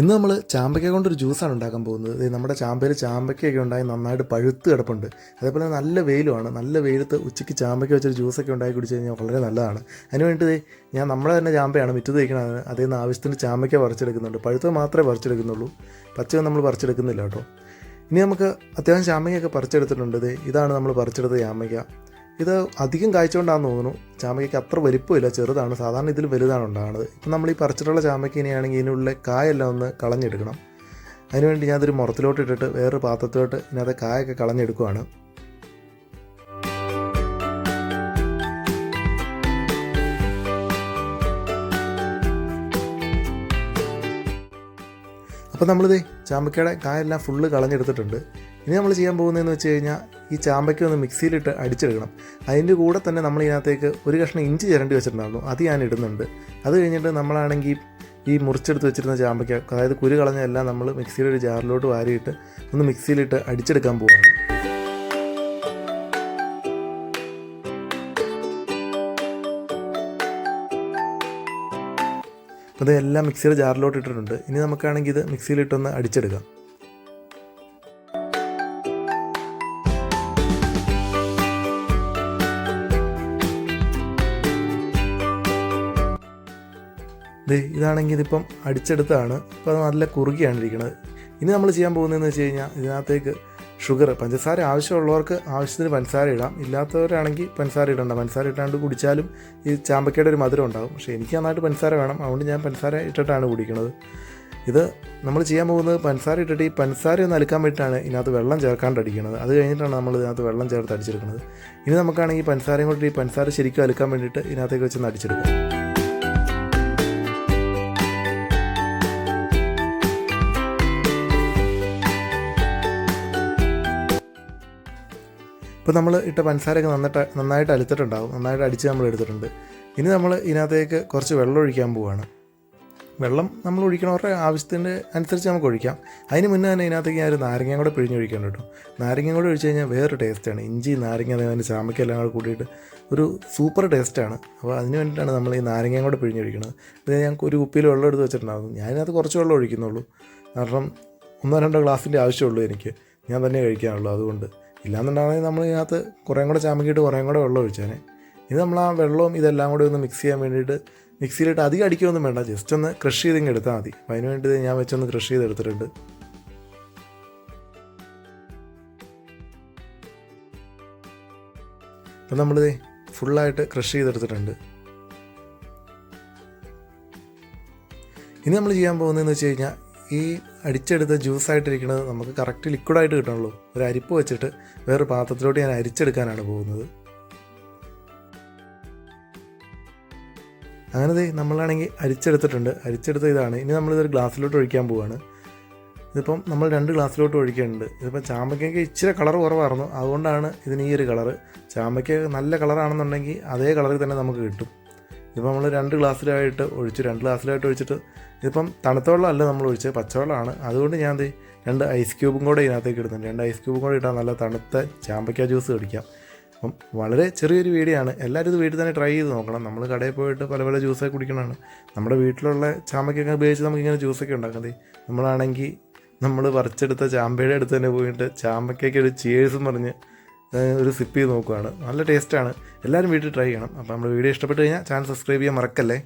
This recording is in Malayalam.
ഇന്ന് നമ്മൾ ചാമ്പയ്ക്ക കൊണ്ടൊരു ജ്യൂസാണ് ഉണ്ടാക്കാൻ പോകുന്നത്. നമ്മുടെ ചാമ്പയിൽ ചാമ്പയ്ക്കൊക്കെ ഉണ്ടായി നന്നായിട്ട് പഴുത്ത് കിടപ്പുണ്ട്. അതേപോലെ നല്ല വെയിലുമാണ്. നല്ല വെയിലത്ത് ഉച്ചയ്ക്ക് ചാമ്പയ്ക്ക വെച്ചൊരു ജ്യൂസൊക്കെ ഉണ്ടാക്കി കുടിച്ച് കഴിഞ്ഞാൽ വളരെ നല്ലതാണ്. അതിന് വേണ്ടി ഞാൻ നമ്മുടെ തന്നെ ചാമ്പയാണ് മിറ്റത്ത് തയ്ക്കണത് അതിൽ നിന്ന് ആവശ്യത്തിന് ചാമ്പയ്ക്ക പറിച്ചെടുക്കുന്നുണ്ട് പഴുത്തത് മാത്രമേ പറിച്ചെടുക്കുന്നുള്ളൂ പച്ചവ് നമ്മൾ പറിച്ചെടുക്കുന്നില്ല കേട്ടോ. ഇനി നമുക്ക് അത്യാവശ്യം ചാമ്പയ്ക്കൊക്കെ പറിച്ചെടുത്തിട്ടുണ്ട്. ഇതാണ് നമ്മൾ പറിച്ചെടുത്ത ചാമ്പയ്ക്ക. ഇത് അധികം കാഴ്ചകൊണ്ടാണെന്ന് തോന്നുന്നു. ചാമയ്ക്ക് അത്ര വലിപ്പമില്ല ചെറുതാണ്. സാധാരണ ഇതിൽ വലുതാണ് ഉണ്ടാകുന്നത്. ഇപ്പം നമ്മൾ ഈ പറിച്ചിട്ടുള്ള ചാമയ്ക്കിനെയാണെങ്കിൽ ഇനിയാണെങ്കിൽ ഇതിനുള്ള കായെല്ലാം ഒന്ന് കളഞ്ഞെടുക്കണം. അതിനുവേണ്ടി ഞാനതൊരു മുറത്തിലോട്ട് ഇട്ടിട്ട് വേറൊരു പാത്രത്തിലോട്ട് ഇതിനകത്ത് കായൊക്കെ കളഞ്ഞെടുക്കുവാണ്. അപ്പോൾ നമ്മളിത് ചാമ്പക്കയുടെ കായെല്ലാം ഫുള്ള് കളഞ്ഞെടുത്തിട്ടുണ്ട്. ഇനി നമ്മൾ ചെയ്യാൻ പോകുന്നതെന്ന് വെച്ച് കഴിഞ്ഞാൽ ഈ ചാമ്പയ്ക്ക ഒന്ന് മിക്സിയിലിട്ട് അടിച്ചെടുക്കണം. അതിന്റെ കൂടെ തന്നെ നമ്മൾ ഇതിനകത്തേക്ക് ഒരു കഷ്ണം ഇഞ്ചി ചിരണ്ടി വെച്ചിട്ടുണ്ടായിരുന്നു. അത് ഞാൻ ഇടുന്നുണ്ട്. അത് കഴിഞ്ഞിട്ട് നമ്മളാണെങ്കിൽ ഈ മുറിച്ചെടുത്ത് വെച്ചിരുന്ന ചാമ്പയ്ക്ക അതായത് കുരു കളഞ്ഞെല്ലാം നമ്മൾ മിക്സിയുടെ ഒരു ജാറിലോട്ട് വാരിയിട്ട് ഒന്ന് മിക്സിയിലിട്ട് അടിച്ചെടുക്കാൻ പോവുകയാണ് അപ്പോൾ ഇത് എല്ലാം മിക്സിയുടെ ജാറിലോട്ട് ഇട്ടിട്ടുണ്ട്. ഇനി നമുക്കാണെങ്കിൽ ഇത് മിക്സിയിലിട്ടൊന്ന് അടിച്ചെടുക്കാം. ദേ ഇതാണെങ്കിൽ ഇതിപ്പം അടിച്ചെടുത്താണ്. ഇപ്പം അത് നല്ല കുറുകിയാണ് ഇരിക്കുന്നത് ഇനി നമ്മൾ ചെയ്യാൻ പോകുന്നതെന്ന് വെച്ച് കഴിഞ്ഞാൽ ഇതിനകത്തേക്ക് ഷുഗർ പഞ്ചസാര ആവശ്യമുള്ളവർക്ക് ആവശ്യത്തിന് പഞ്ചസാര ഇടാം. ഇല്ലാത്തവരാണെങ്കിൽ പഞ്ചസാര ഇടണ്ട. പഞ്ചസാര ഇട്ടാണ്ട് കുടിച്ചാലും ഈ ചാമ്പക്കയുടെ ഒരു മധുരം ഉണ്ടാകും പക്ഷേ എനിക്ക് നന്നായിട്ട് പഞ്ചസാര വേണം. അതുകൊണ്ട് ഞാൻ പഞ്ചസാര ഇട്ടിട്ടാണ് കുടിക്കുന്നത് ഇത് നമ്മൾ ചെയ്യാൻ പോകുന്നത് പഞ്ചസാര ഇട്ടിട്ട് ഈ പഞ്ചസാര ഒന്ന് അലുക്കാൻ വേണ്ടിയിട്ടാണ് ഇതിനകത്ത് വെള്ളം ചേർക്കാണ്ട് അടിക്കുന്നത് അത് കഴിഞ്ഞിട്ടാണ് നമ്മൾ ഇതിനകത്ത് വെള്ളം ചേർത്ത് അടിച്ചെടുക്കുന്നത് ഇനി നമുക്കാണെങ്കിൽ പഞ്ചസാരയും കൂടി ഈ പഞ്ചസാര ശരിക്കും അലുക്കാൻ വേണ്ടിയിട്ട് ഇതിനകത്തേക്ക് വെച്ചൊന്ന് അടിച്ചെടുക്കാം. ഇപ്പോൾ നമ്മൾ ഇട്ട പഞ്ചസാരയൊക്കെ നന്നിട്ട് നന്നായിട്ട് അലുത്തിട്ടുണ്ടാകും നന്നായിട്ട് അടിച്ച് നമ്മൾ എടുത്തിട്ടുണ്ട്. ഇനി നമ്മൾ ഇതിനകത്തേക്ക് കുറച്ച് വെള്ളം ഒഴിക്കാൻ പോവുകയാണ് വെള്ളം നമ്മൾ ഒഴിക്കണവരുടെ ആവശ്യത്തിന്റെ അനുസരിച്ച് നമുക്ക് ഒഴിക്കാം. അതിന് മുന്നേ തന്നെ ഇതിനകത്തേക്ക് ഞാൻ ഒരു നാരങ്ങ കൂടെ പിഴിഞ്ഞൊഴിക്കണം കേട്ടോ. നാരങ്ങ കൂടെ ഒഴിച്ച് കഴിഞ്ഞാൽ വേറൊരു ടേസ്റ്റാണ്. ഇഞ്ചി നാരങ്ങ അതേപോലെ ചാമ്പയ്ക്ക എല്ലാം കൂടെ കൂട്ടിയിട്ട് ഒരു സൂപ്പർ ടേസ്റ്റാണ്. അപ്പോൾ അതിന് വേണ്ടിയിട്ടാണ് നമ്മൾ ഈ നാരങ്ങ കൂടെ പിഴിഞ്ഞൊഴിക്കുന്നത് ഇത് ഞാൻ ഒരു കുപ്പിയിൽ വെള്ളം എടുത്ത് വെച്ചിട്ടുണ്ടാകും ഞാനതിനകത്ത് കുറച്ച് വെള്ളം ഒഴിക്കുന്നുള്ളൂ. കാരണം ഒന്നോ രണ്ടോ ഗ്ലാസിന്റെ ആവശ്യമുള്ളൂ എനിക്ക്. ഞാൻ തന്നെ കഴിക്കാനുള്ളൂ അതുകൊണ്ട്. ഇല്ലാന്നുണ്ടെങ്കിൽ നമ്മൾ ഇതിനകത്ത് കുറേ കൂടെ ചാമക്കിയിട്ട് കുറേ കൂടെ വെള്ളം ഒഴിച്ചേനെ. ഇത് നമ്മൾ ആ വെള്ളവും ഇതെല്ലാം കൂടി ഒന്ന് മിക്സ് ചെയ്യാൻ വേണ്ടിയിട്ട് മിക്സിയിലിട്ട് അധികം അടിക്കുകയൊന്നും വേണ്ട. ജസ്റ്റ് ഒന്ന് ക്രഷ് ചെയ്തിങ്ങ് എടുത്താൽ മതി. അപ്പോൾ അതിന് വേണ്ടി ഞാൻ വെച്ചൊന്ന് ക്രഷ് ചെയ്തെടുത്തിട്ടുണ്ട്. അപ്പം നമ്മളിത് ഫുള്ളായിട്ട് ക്രഷ് ചെയ്തെടുത്തിട്ടുണ്ട്. ഇനി നമ്മൾ ചെയ്യാൻ പോകുന്നതെന്ന് വെച്ച് കഴിഞ്ഞാൽ ഈ അടിച്ചെടുത്ത ജ്യൂസായിട്ടിരിക്കുന്നത് നമുക്ക് കറക്റ്റ് ലിക്വിഡായിട്ട് കിട്ടണുള്ളൂ. ഒരു അരിപ്പ് വെച്ചിട്ട് വേറെ പാത്രത്തിലോട്ട് ഞാൻ അരിച്ചെടുക്കാനാണ് പോകുന്നത്. അങ്ങനെ നമ്മളാണെങ്കിൽ അരിച്ചെടുത്തിട്ടുണ്ട്. അരിച്ചെടുത്ത ഇതാണ്. ഇനി നമ്മളിതൊരു ഗ്ലാസ്സിലോട്ട് ഒഴിക്കാൻ പോവുകയാണ് ഇതിപ്പം നമ്മൾ രണ്ട് ഗ്ലാസ്സിലോട്ട് ഒഴിക്കുന്നുണ്ട്. ഇതിപ്പം ചാമ്പയ്ക്കൊക്കെ ഇച്ചിരി കളർ കുറവായിരുന്നു. അതുകൊണ്ടാണ് ഇതിന് ഈ ഒരു കളറ് ചാമ്പയ്ക്ക നല്ല കളറാണെന്നുണ്ടെങ്കിൽ അതേ കളറിൽ തന്നെ നമുക്ക് കിട്ടും. ഇതിപ്പോൾ നമ്മൾ രണ്ട് ഗ്ലാസ്സിലായിട്ട് ഒഴിച്ചു രണ്ട് ഗ്ലാസ്സിലായിട്ട് ഒഴിച്ചിട്ട് ഇതിപ്പം തണുത്ത വെള്ളമല്ല നമ്മൾ ഒഴിച്ചത് പച്ചവെള്ളമാണ് അതുകൊണ്ട് ഞാൻ രണ്ട് ഐസ് ക്യൂബും കൂടെ ഇതിനകത്തേക്ക് ഇടുന്നുണ്ട്. രണ്ട് ഐസ് ക്യൂബും കൂടെ ഇട്ടാൽ നല്ല തണുത്ത ചാമ്പയ്ക്ക ജ്യൂസ് കുടിക്കാം. അപ്പം വളരെ ചെറിയൊരു വീഡിയോ ആണ് എല്ലാവരും ഇത് വീട്ടിൽ തന്നെ ട്രൈ ചെയ്ത് നോക്കണം. നമ്മൾ കടയിൽ പോയിട്ട് പല പല ജ്യൂസൊക്കെ കുടിക്കണതാണ്. നമ്മുടെ വീട്ടിലുള്ള ചാമ്പയ്ക്കൊക്കെ ഉപയോഗിച്ച് നമുക്കിങ്ങനെ ജ്യൂസൊക്കെ ഉണ്ടാക്കുന്നത് നമ്മളാണെങ്കിൽ നമ്മൾ പറിച്ചെടുത്ത ചാമ്പയുടെ അടുത്ത് തന്നെ പോയിട്ട് ചാമ്പയ്ക്കൊക്കെ ഒരു ചിയേഴ്സും പറഞ്ഞ് ഒരു സിപ്പ് ചെയ്ത് നോക്കുകയാണ് നല്ല ടേസ്റ്റാണ് എല്ലാവരും വീട്ടിൽ ട്രൈ ചെയ്യണം. അപ്പോൾ നമ്മുടെ വീഡിയോ ഇഷ്ടപ്പെട്ട് കഴിഞ്ഞാൽ ചാനൽ സബ്സ്ക്രൈബ് ചെയ്യാൻ മറക്കല്ലേ?